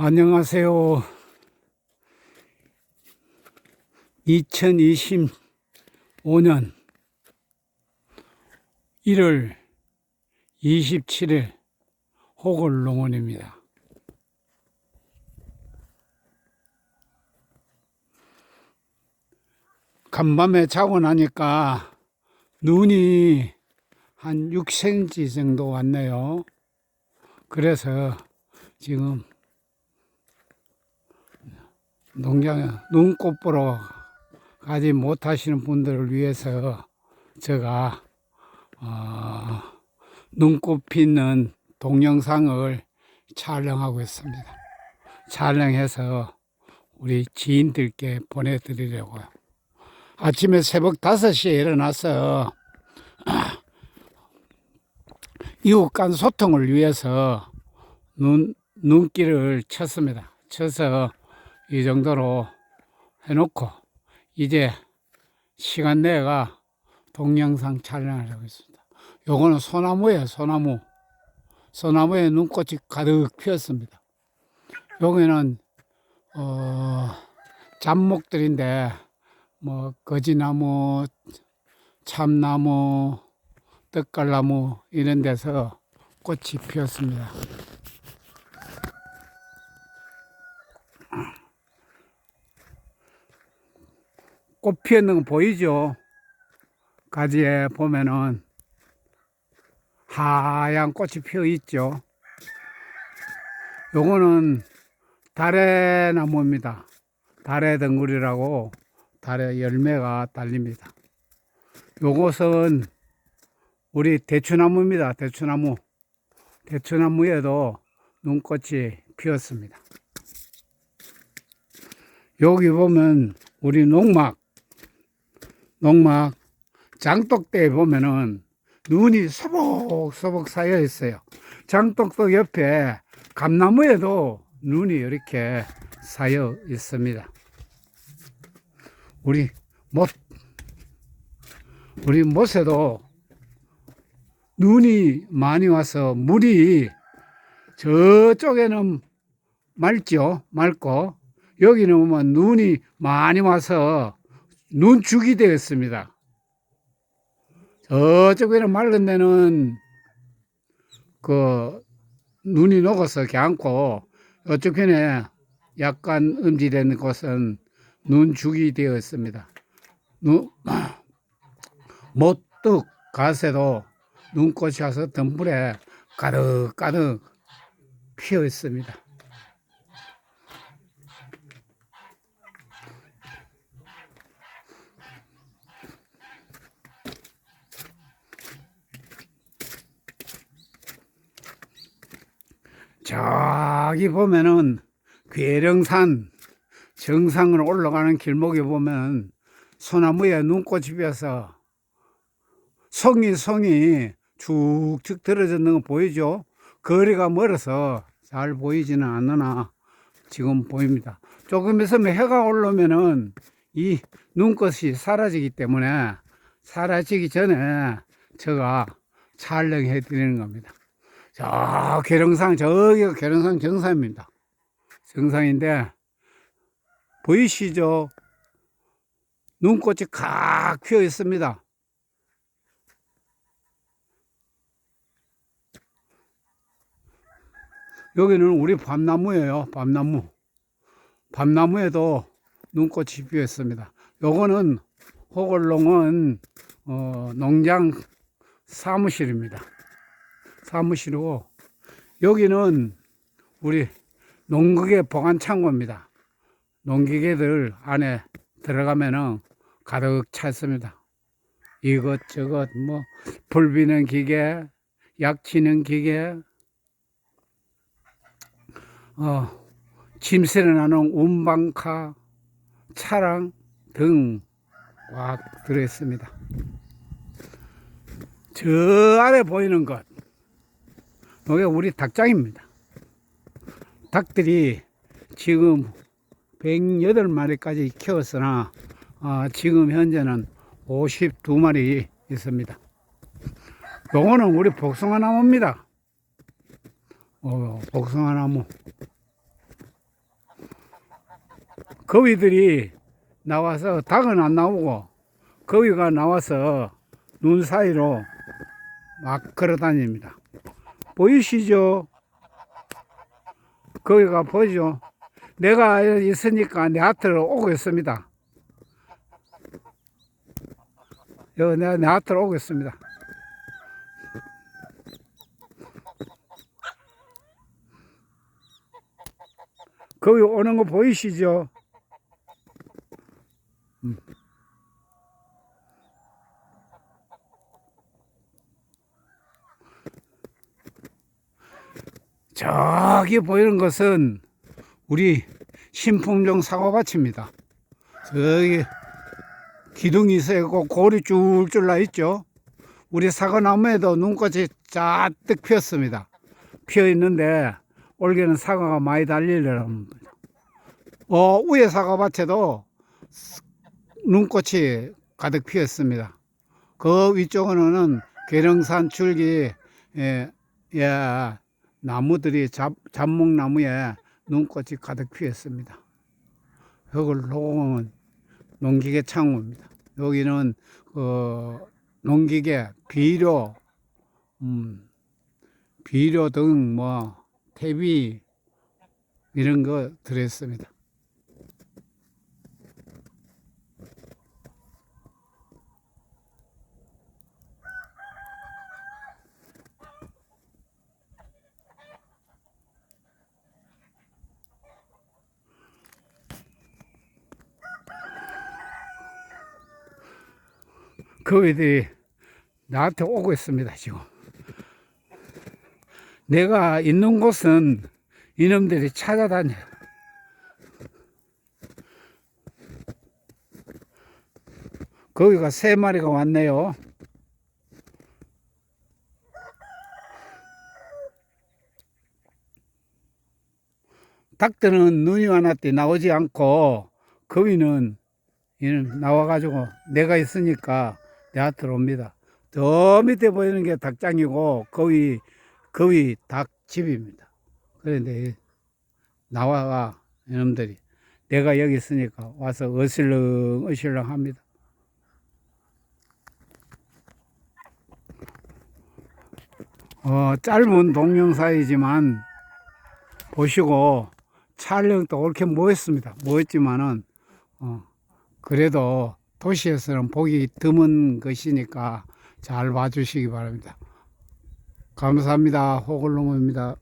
안녕하세요. 2025년 1월 27일 호골 농원입니다. 간밤에 자고 나니까 눈이 한 6cm 정도 왔네요. 그래서 지금 농장에 눈꽃 보러 가지 못하시는 분들을 위해서 제가 어, 눈꽃 피는 동영상을 촬영하고 있습니다. 촬영해서 우리 지인들께 보내드리려고요. 아침에 새벽 5시에 일어나서 이웃 간 소통을 위해서 눈, 눈길을 쳤습니다. 쳐서 이 정도로 해놓고 이제 시간 내가 동영상 촬영을 하고 있습니다. 요거는 소나무예요, 소나무. 소나무에 눈꽃이 가득 피었습니다. 여기는 어, 잡목들인데 뭐 거지나무, 참나무, 떡갈나무 이런 데서 꽃이 피었습니다. 꽃 피었는 거 보이죠? 가지에 보면은 하얀 꽃이 피어 있죠. 요거는 달의 나무입니다. 달의 덩굴이라고 달의 열매가 달립니다. 요것은 우리 대추나무입니다. 대추나무. 대추나무에도 눈꽃이 피었습니다. 여기 보면 우리 농막, 농막 장독대에 보면은 눈이 소복소복 쌓여 있어요. 장독도 옆에 감나무에도 눈이 이렇게 쌓여 있습니다. 우리 못, 우리 못에도 눈이 많이 와서 물이 저쪽에는 맑죠. 맑고 여기는 보면 눈이 많이 와서 눈죽이 되었습니다. 저쪽에는 맑은 데는 그 눈이 녹아서 괜찮고 이쪽에는 약간 음지된 곳은 눈죽이 되어 있습니다. 눈, 못뚝 가세도 눈꽃이 와서 덤불에 가득가득 피어 있습니다. 저기 보면은 괴령산 정상으로 올라가는 길목에 보면 소나무에 눈꽃이 피어서 성이 성이 쭉쭉 들어졌는 거 보이죠? 거리가 멀어서 잘 보이지는 않으나 지금 보입니다. 조금 있으면 해가 올라오면은 이 눈꽃이 사라지기 때문에 사라지기 전에 제가 촬영해 드리는 겁니다. 저 계룡산 저기가 계룡산 정상입니다. 정상인데 보이시죠? 눈꽃이 각 피어 있습니다. 여기는 우리 밤나무예요. 밤나무. 밤나무에도 눈꽃이 피었습니다. 요거는 호골농은 어, 농장 사무실입니다. 사무실이고 여기는 우리 농기계 보관 창고입니다. 농기계들 안에 들어가면은 가득 찼습니다. 이것저것 뭐 불비는 기계, 약치는 기계, 어, 짐새를 나는 운방카, 차량 등 꽉 들어있습니다. 저 아래 보이는 것, 이게 우리 닭장입니다. 닭들이 지금 108마리까지 키웠으나 어, 지금 현재는 52마리 있습니다. 요거는 우리 복숭아 나무입니다. 어, 복숭아 나무. 거위들이 나와서 닭은 안 나오고 거위가 나와서 눈 사이로 막 걸어 다닙니다. 보이시죠? 거기가 보이죠? 내가 있으니까 내 앞으로 오고 있습니다. 여기 내가 내 앞으로 오고 있습니다. 거기 오는 거 보이시죠? 음. 저기 보이는 것은 우리 신품종 사과밭입니다. 저기 기둥이 세고 골이 줄줄 나 있죠. 우리 사과나무에도 눈꽃이 잔뜩 피었습니다. 피어 있는데 올해는 사과가 많이 달리려합니다. 어, 위에 사과밭에도 눈꽃이 가득 피었습니다. 그 위쪽으로는 계령산 줄기 예, 예, 나무들이 잡, 잡목나무에 눈꽃이 가득 피었습니다. 여기를 농은 농기계 창고입니다. 여기는 그 농기계 비료, 음, 비료 등뭐 퇴비 이런 거 들었습니다. 거위들이 나한테 오고 있습니다, 지금. 내가 있는 곳은 이놈들이 찾아다녀. 거기가 세 마리가 왔네요. 닭들은 눈이 와놨더니 나오지 않고 거위는 나와가지고 내가 있으니까 내 앞으로 옵니다. 저 밑에 보이는 게 닭장이고 거위 거위 닭집입니다. 그런데 나와가 이놈들이 내가 여기 있으니까 와서 어실렁 어실렁 합니다. 어, 짧은 동영상이지만 보시고 촬영도 옳게 모였습니다. 모였지만은 어, 그래도 도시에서는 보기 드문 것이니까 잘 봐주시기 바랍니다. 감사합니다. 호글농어입니다.